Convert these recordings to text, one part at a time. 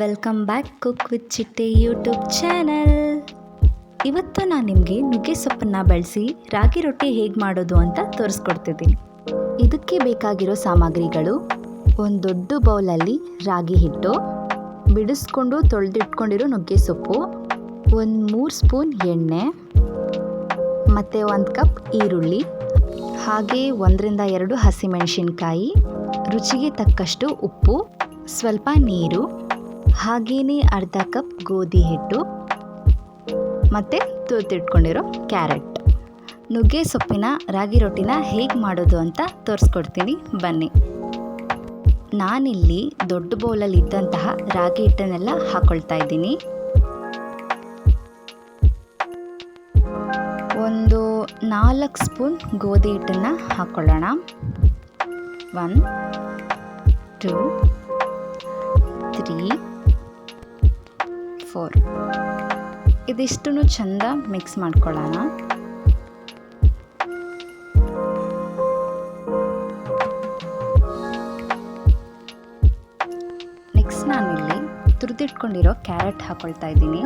Welcome back cook with Chitte YouTube channel ಇವತ್ತು ನಾನು ನಿಮಗೆ ನುಗ್ಗೆ ಸೊಪ್ಪನ್ನು ಬಳಸಿ ರಾಗಿ ರೊಟ್ಟಿ ಹೇಗೆ ಮಾಡೋದು ಅಂತ ತೋರಿಸ್ಕೊಡ್ತಿದ್ದೀನಿ. ಇದಕ್ಕೆ ಬೇಕಾಗಿರೋ ಸಾಮಗ್ರಿಗಳು ಒಂದು ದೊಡ್ಡ ಬೌಲಲ್ಲಿ ರಾಗಿ ಹಿಟ್ಟು, ಬಿಡಿಸ್ಕೊಂಡು ತೊಳೆದಿಟ್ಕೊಂಡಿರೋ ನುಗ್ಗೆ ಸೊಪ್ಪು, ಒಂದು ಮೂರು ಸ್ಪೂನ್ ಎಣ್ಣೆ, ಮತ್ತು ಒಂದು ಕಪ್ ಈರುಳ್ಳಿ, ಹಾಗೆ ಒಂದರಿಂದ ಎರಡು ಹಸಿಮೆಣಸಿನ್ಕಾಯಿ, ರುಚಿಗೆ ತಕ್ಕಷ್ಟು ಉಪ್ಪು, ಸ್ವಲ್ಪ ನೀರು ಹಾಗೇನೇ ಅರ್ಧ ಕಪ್ ಗೋಧಿ ಹಿಟ್ಟು ಮತ್ತು ತುರ್ತಿಟ್ಕೊಂಡಿರೋ ಕ್ಯಾರೆಟ್. ನುಗ್ಗೆ ಸೊಪ್ಪಿನ ರಾಗಿ ರೊಟ್ಟಿನ ಹೇಗೆ ಮಾಡೋದು ಅಂತ ತೋರಿಸ್ಕೊಡ್ತೀನಿ, ಬನ್ನಿ. ನಾನಿಲ್ಲಿ ದೊಡ್ಡ ಬೌಲಲ್ಲಿ ಇದ್ದಂತಹ ರಾಗಿ ಹಿಟ್ಟನ್ನೆಲ್ಲ ಹಾಕ್ಕೊಳ್ತಾ ಇದ್ದೀನಿ. ಒಂದು ನಾಲ್ಕು ಸ್ಪೂನ್ ಗೋಧಿ ಹಿಟ್ಟನ್ನು ಹಾಕ್ಕೊಳ್ಳೋಣ ಒನ್, ಟೂ, ತ್ರೀ ಫೋರ್ ಇದಿಷ್ಟು ಚಂದ ಮಿಕ್ಸ್ ಮಾಡ್ಕೊಳ್ಳೋಣ. ನೆಕ್ಸ್ಟ್ ನಾನಿಲ್ಲಿ ತುರಿದಿಟ್ಕೊಂಡಿರೋ ಕ್ಯಾರೆಟ್ ಹಾಕೊಳ್ತಾ ಇದ್ದೀನಿ.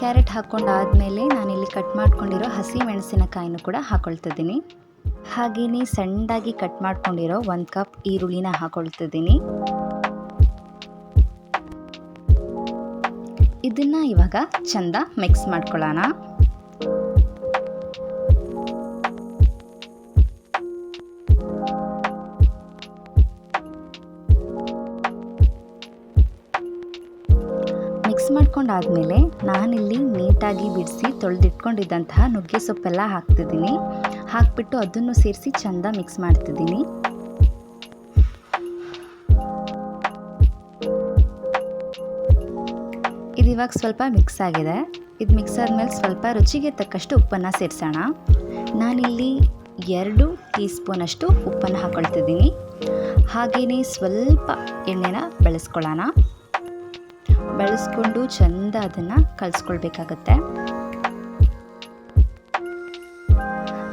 ಕ್ಯಾರೆಟ್ ಹಾಕ್ಕೊಂಡಾದ್ಮೇಲೆ ನಾನಿಲ್ಲಿ ಕಟ್ ಮಾಡ್ಕೊಂಡಿರೋ ಹಸಿ ಮೆಣಸಿನಕಾಯಿನೂ ಕೂಡ ಹಾಕೊಳ್ತಿದ್ದೀನಿ ಹಾಗೆಯೇ ಸಣ್ಣದಾಗಿ ಕಟ್ ಮಾಡ್ಕೊಂಡಿರೋ ಒಂದು ಕಪ್ ಈರುಳ್ಳಿನ ಹಾಕೊಳ್ತಿದ್ದೀನಿ ಇದನ್ನ ಇವಾಗ ಚಂದ ಮಿಕ್ಸ್ ಮಾಡ್ಕೊಳ್ಳೋಣ. ಮಿಕ್ಸ್ ಮಾಡ್ಕೊಂಡಾದ್ಮೇಲೆ ನಾನಿಲ್ಲಿ ನೀಟಾಗಿ ಬಿಡಿಸಿ ತೊಳೆದಿಟ್ಕೊಂಡಿದ್ದಂತಹ ನುಗ್ಗೆ ಸೊಪ್ಪೆಲ್ಲ ಹಾಕ್ತಿದ್ದೀನಿ. ಹಾಕ್ಬಿಟ್ಟು ಅದನ್ನು ಸೇರಿಸಿ ಚಂದ ಮಿಕ್ಸ್ ಮಾಡ್ತಿದ್ದೀನಿ. ಇವಾಗ ಸ್ವಲ್ಪ ಮಿಕ್ಸ್ ಆಗಿದೆ. ಇದು ಮಿಕ್ಸ್ ಆದಮೇಲೆ ಸ್ವಲ್ಪ ರುಚಿಗೆ ತಕ್ಕಷ್ಟು ಉಪ್ಪನ್ನು ಸೇರಿಸೋಣ. ನಾನಿಲ್ಲಿ ಎರಡು ಟೀ ಸ್ಪೂನಷ್ಟು ಉಪ್ಪನ್ನು ಹಾಕೊಳ್ತಿದ್ದೀನಿ. ಹಾಗೆಯೇ ಸ್ವಲ್ಪ ಎಣ್ಣೆನ ಬಳಸ್ಕೊಳ್ಳೋಣ. ಬಳಸ್ಕೊಂಡು ಚೆಂದ ಅದನ್ನು ಕಲಿಸ್ಕೊಳ್ಬೇಕಾಗತ್ತೆ.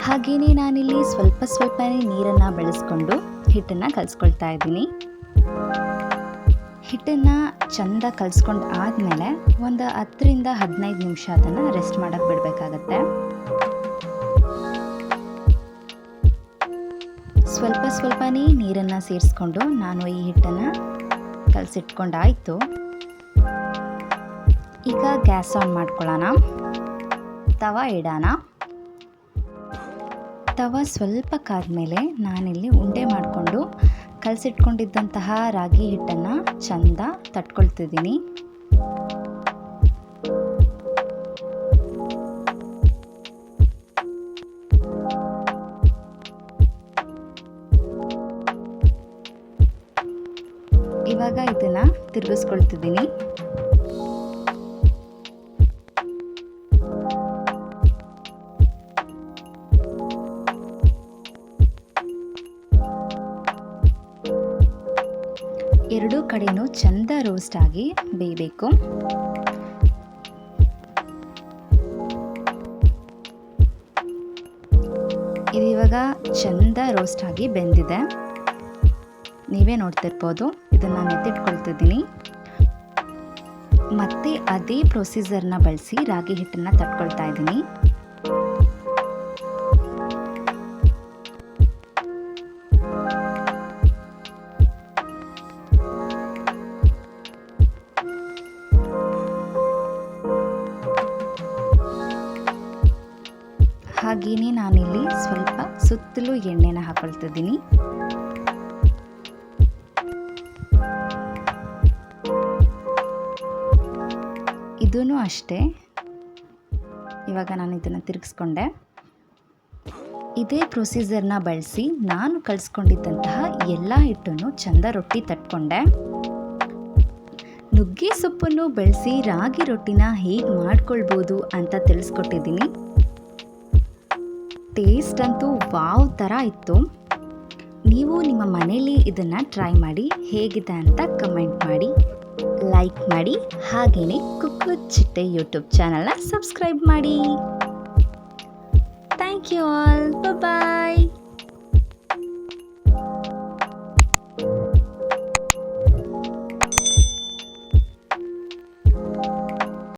ಹಾಗೆಯೇ ನಾನಿಲ್ಲಿ ಸ್ವಲ್ಪ ಸ್ವಲ್ಪನೇ ನೀರನ್ನು ಬಳಸ್ಕೊಂಡು ಹಿಟ್ಟನ್ನು ಕಲಿಸ್ಕೊಳ್ತಾ ಇದ್ದೀನಿ. ಹಿಟ್ಟನ್ನು ಚೆಂದ ಕಲಿಸ್ಕೊಂಡು ಆದಮೇಲೆ ಒಂದು ಹತ್ತರಿಂದ ಹದಿನೈದು ನಿಮಿಷ ಅದನ್ನು ರೆಸ್ಟ್ ಮಾಡೋಕ್ಕೆ ಬಿಡಬೇಕಾಗತ್ತೆ. ಸ್ವಲ್ಪ ಸ್ವಲ್ಪನೇ ನೀರನ್ನು ಸೇರಿಸ್ಕೊಂಡು ನಾನು ಈ ಹಿಟ್ಟನ್ನು ಕಲಸಿಟ್ಕೊಂಡಾಯಿತು. ಈಗ ಗ್ಯಾಸ್ ಆನ್ ಮಾಡ್ಕೊಳ್ಳೋಣ. ತವ ಇಡೋಣ. ತವ ಸ್ವಲ್ಪ ಕಾದ್ಮೇಲೆ ನಾನಿಲ್ಲಿ ಉಂಡೆ ಮಾಡಿಕೊಂಡು ಕಲಸಿಟ್ಕೊಂಡಿದ್ದಂತಹ ರಾಗಿ ಹಿಟ್ಟನ್ನು ಚಂದ ತಟ್ಕೊಳ್ತಿದ್ದೀನಿ. ಇವಾಗ ಇದನ್ನು ತಿರುಗಿಸ್ಕೊಳ್ತಿದ್ದೀನಿ. ಎರಡೂ ಕಡೆಯೂ ಚೆಂದ ರೋಸ್ಟ್ ಆಗಿ ಬೇಯಬೇಕು. ಇದು ಇವಾಗ ಚಂದ ರೋಸ್ಟ್ ಆಗಿ ಬೆಂದಿದೆ. ನೀವೇ ನೋಡ್ತಿರ್ಬೋದು ಇದನ್ನು ನಾನು ಎತ್ತಿಟ್ಕೊಳ್ತಿದ್ದೀನಿ ಮತ್ತೆ ಅದೇ ಪ್ರೊಸೀಜರ್ನ ಬಳಸಿ ರಾಗಿ ಹಿಟ್ಟನ್ನು ತಟ್ಕೊಳ್ತಾ ಇದ್ದೀನಿ. ಹಾಗೆಯೇ ನಾನಿಲ್ಲಿ ಸ್ವಲ್ಪ ಸುತ್ತಲೂ ಎಣ್ಣೆನ ಹಾಕೊಳ್ತಿದ್ದೀನಿ. ಇದೂ ಅಷ್ಟೇ. ಇವಾಗ ನಾನು ಇದನ್ನು ತಿರುಗಿಸ್ಕೊಂಡೆ. ಇದೇ ಪ್ರೊಸೀಜರ್ನ ಬಳಸಿ ನಾನು ಕಳಿಸ್ಕೊಂಡಿದ್ದಂತಹ ಎಲ್ಲ ಹಿಟ್ಟನ್ನು ಚಂದ ರೊಟ್ಟಿ ತಟ್ಕೊಂಡೆ. ನುಗ್ಗೆ ಸೊಪ್ಪನ್ನು ಬಳಸಿ ರಾಗಿ ರೊಟ್ಟಿನ ಹೇಗೆ ಮಾಡ್ಕೊಳ್ಬೋದು ಅಂತ ತಿಳಿಸ್ಕೊಟ್ಟಿದ್ದೀನಿ. ಟೇಸ್ಟ್ ಅಂತೂ ವಾವ್ ಥರ ಇತ್ತು. ನೀವು ನಿಮ್ಮ ಮನೆಯಲ್ಲಿ ಇದನ್ನು ಟ್ರೈ ಮಾಡಿ ಹೇಗಿದೆ ಅಂತ ಕಮೆಂಟ್ ಮಾಡಿ ಲೈಕ್ ಮಾಡಿ ಹಾಗೆಯೇ ಕುಕ್ಕು ಚಿಟ್ಟೆ ಯೂಟ್ಯೂಬ್ ಚಾನಲ್ನ ಸಬ್ಸ್ಕ್ರೈಬ್ ಮಾಡಿ. Thank you all